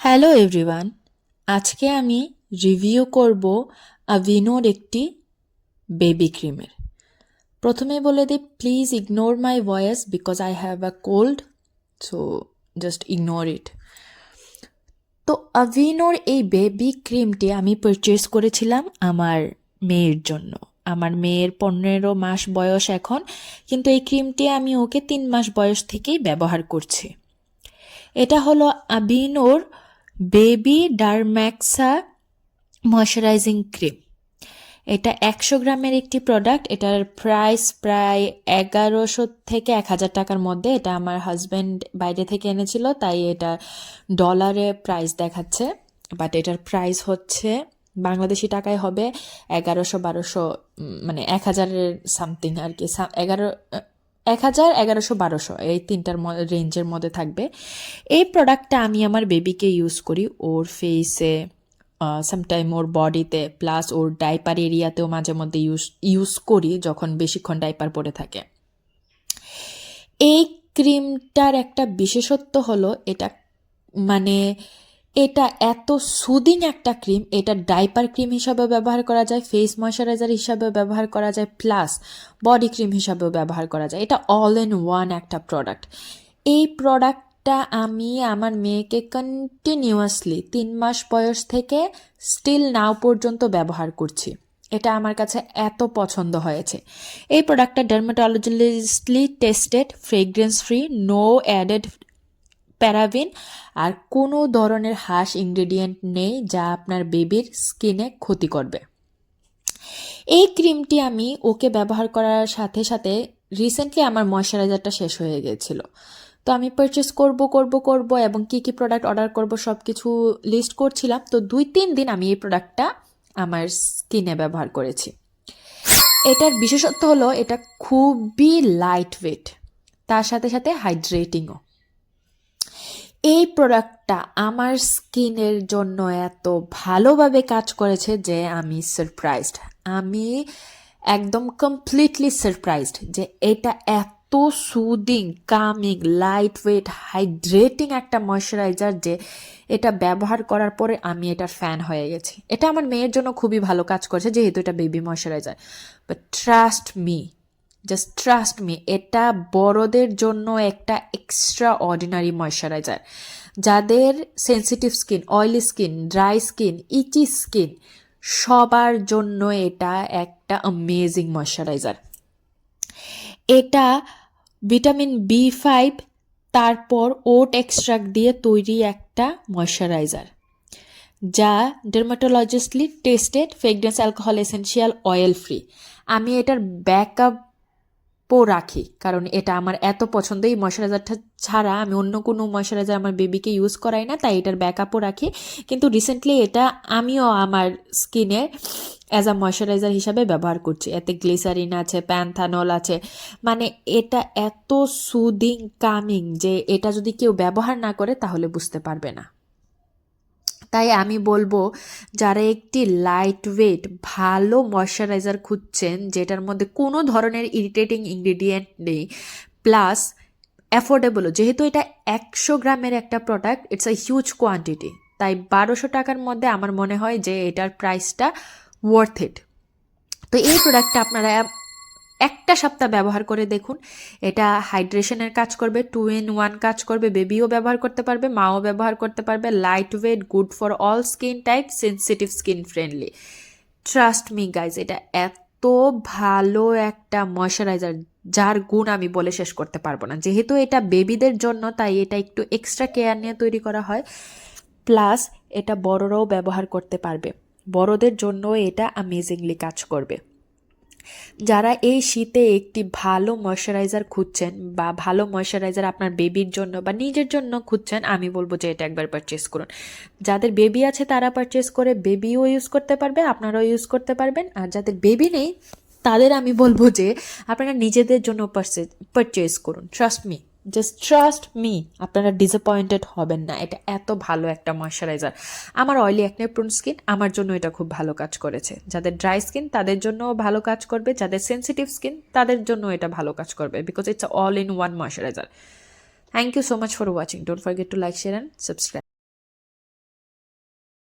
Hello everyone আজকে আমি review করব আভিনোর একটি বেবি ক্রিমের প্রথমে বলে দিই please ignore my voice because I have a cold so just ignore it তো আভিনোর এই বেবি ক্রিমটি আমি পারচেস করেছিলাম আমার মেয়ের জন্য। আমার মেয়ের পনেরো মাস বয়স এখন, কিন্তু এই ক্রিমটি আমি ওকে তিন মাস বয়স থেকেই ব্যবহার করছি। এটা হলো আবিনোর বেবি ডারম্যাক্সা ময়শ্চারাইজিং ক্রিম। এটা একশো গ্রামের একটি প্রোডাক্ট এটার প্রাইস প্রায় এগারোশো থেকে এক হাজার টাকার মধ্যে। এটা আমার হাজব্যান্ড বাইরে থেকে এনেছিল, তাই এটা ডলারে প্রাইস দেখাচ্ছে। বাট এটার প্রাইস হচ্ছে বাংলাদেশি টাকায় হবে এগারোশো বারোশো মানে এক হাজারের সামথিং আর কি। এগারো এক হাজার এগারোশো বারোশো, এই তিনটার রেঞ্জের মধ্যে থাকবে। এই প্রোডাক্টটা আমি আমার বেবিকে ইউজ করি। ওর ফেসে সামটাইম ওর বডিতে প্লাস ওর ডাইপার এরিয়াতেও মাঝে মধ্যে ইউজ ইউজ করি যখন বেশিক্ষণ ডাইপার পরে থাকে। এই ক্রিমটার একটা বিশেষত্ব হলো, এটা মানে এটা এত সুদিং একটা ক্রিম, এটা ডাইপার ক্রিম হিসাবে ব্যবহার করা যায়, ফেস ময়শ্চারাইজার হিসাবে ব্যবহার করা যায়, প্লাস বডি ক্রিম হিসাবেও ব্যবহার করা যায়। এটা অল ইন ওয়ান একটা প্রোডাক্ট এই প্রোডাক্টটা আমি আমার মেয়েকে কন্টিনিউয়াসলি তিন মাস বয়স থেকে স্টিল নাও পর্যন্ত ব্যবহার করছি। এটা আমার কাছে এত পছন্দ হয়েছে। এই প্রোডাক্টটা dermatologically tested fragrance free no added paraben আর কোনো ধরনের হাস ইনগ্রেডিয়েন্ট নেই যা আপনার বেবির স্কিনে ক্ষতি করবে। এই ক্রিমটি আমি ওকে ব্যবহার করার সাথে সাথে রিসেন্টলি আমার ময়শ্চারাইজারটা শেষ হয়ে গিয়েছিল তো আমি পারচেস করব করব করব এবং কি কি প্রোডাক্ট অর্ডার করব সব কিছু লিস্ট করছিলাম। তো দুই, তিন দিন আমি এই প্রোডাক্টটা আমার স্কিনে ব্যবহার করেছি। এটার বিশেষত্ব হলো এটা খুবই লাইট ওয়েট তার সাথে সাথে হাইড্রেটিংও এই প্রোডাক্টটা আমার স্কিনের জন্য এত ভালোভাবে কাজ করেছে যে আমি সারপ্রাইজড আমি একদম কমপ্লিটলি সারপ্রাইজড যে এটা এত soothing calming light weight hydrating একটা ময়শ্চারাইজার যে এটা ব্যবহার করার পরে আমি এটার ফ্যান হয়ে গেছি। এটা আমার মেয়ের জন্য খুবই ভালো কাজ করছে, যেহেতু এটা baby moisturiser but trust me just trust me এটা বড়দের জন্য একটা এক্সট্রা অর্ডিনারি ময়শ্চারাইজার যাদের sensitive skin oily skin dry skin itchy skin সবার জন্য এটা একটা অ্যামেজিং ময়শ্চারাইজার এটা ভিটামিন বি ফাইভ তারপর ওট এক্সট্রাক্ট দিয়ে তৈরি একটা ময়শ্চারাইজার যা dermatologically tested fragrance alcohol essential oil free আমি এটার ব্যাকআপও রাখি, কারণ এটা আমার এত পছন্দ এই ময়শ্চারাইজারটা ছাড়া আমি অন্য কোনো ময়শ্চারাইজার আমার বেবিকে ইউজ করাই না, তাই এটার ব্যাকআপও রাখি। কিন্তু রিসেন্টলি এটা আমিও আমার স্কিনে অ্যাজ আ ময়শ্চারাইজার হিসাবে ব্যবহার করছি। এতে গ্লিসারিন আছে প্যান্থানল আছে। মানে এটা এত সুদিং কামিং যে এটা যদি কেউ ব্যবহার না করে তাহলে বুঝতে পারবে না। তাই আমি বলব, যারা একটি লাইট ওয়েট ভালো ময়শ্চারাইজার খুঁজছেন, যেটার মধ্যে কোনো ধরনের ইরিটেটিং ইনগ্রিডিয়েন্ট নেই প্লাস অ্যাফোর্ডেবলও যেহেতু এটা একশো গ্রামের একটা product it's a huge quantity তাই বারোশো টাকার মধ্যে আমার মনে হয় যে এটার প্রাইসটা ওয়ার্থ ইট তো এই প্রোডাক্টটা আপনারা একটা সপ্তাহ ব্যবহার করে দেখুন। এটা হাইড্রেশনের কাজ করবে টু ইন ওয়ান কাজ করবে বেবিও ব্যবহার করতে পারবে, মাও ব্যবহার করতে পারবে। Light weight good for all skin type sensitive skin friendly trust me guys এটা এত ভালো একটা ময়শ্চারাইজার যার গুণ আমি বলে শেষ করতে পারব না। যেহেতু এটা বেবিদের জন্য, তাই এটা একটু এক্সট্রা কেয়ার নিয়ে তৈরি করা হয়। প্লাস এটা বড়রাও ব্যবহার করতে পারবে। বড়দের জন্য এটা অ্যামেজিংলি কাজ করবে। যারা এই শীতে একটি ভালো ময়শ্চারাইজার খুঁজছেন বা ভালো ময়শ্চারাইজার আপনার বেবির জন্য বা নিজের জন্য খুঁজছেন, আমি বলব যে এটা একবার পারচেস করুন। যাদের বেবি আছে তারা পারচেস করে বেবিও ইউজ করতে পারবে, আপনারাও ইউজ করতে পারবেন। আর যাদের বেবি নেই, তাদের আমি বলব যে আপনারা নিজেদের জন্য পারচেস করুন। Trust me just trust me আপনারা ডিসঅ্যাপয়েন্টেড হবেন না। এটা এত ভালো একটা ময়শ্চারাইজার আমার অয়েলি একনে প্রুন স্কিন আমার জন্য এটা খুব ভালো কাজ করেছে। যাদের ড্রাই স্কিন তাদের জন্য ভালো কাজ করবে, যাদের সেন্সিটিভ স্কিন তাদের জন্য এটা ভালো কাজ করবে because it's all in one moisturiser thank you so much for watching don't forget to like share and subscribe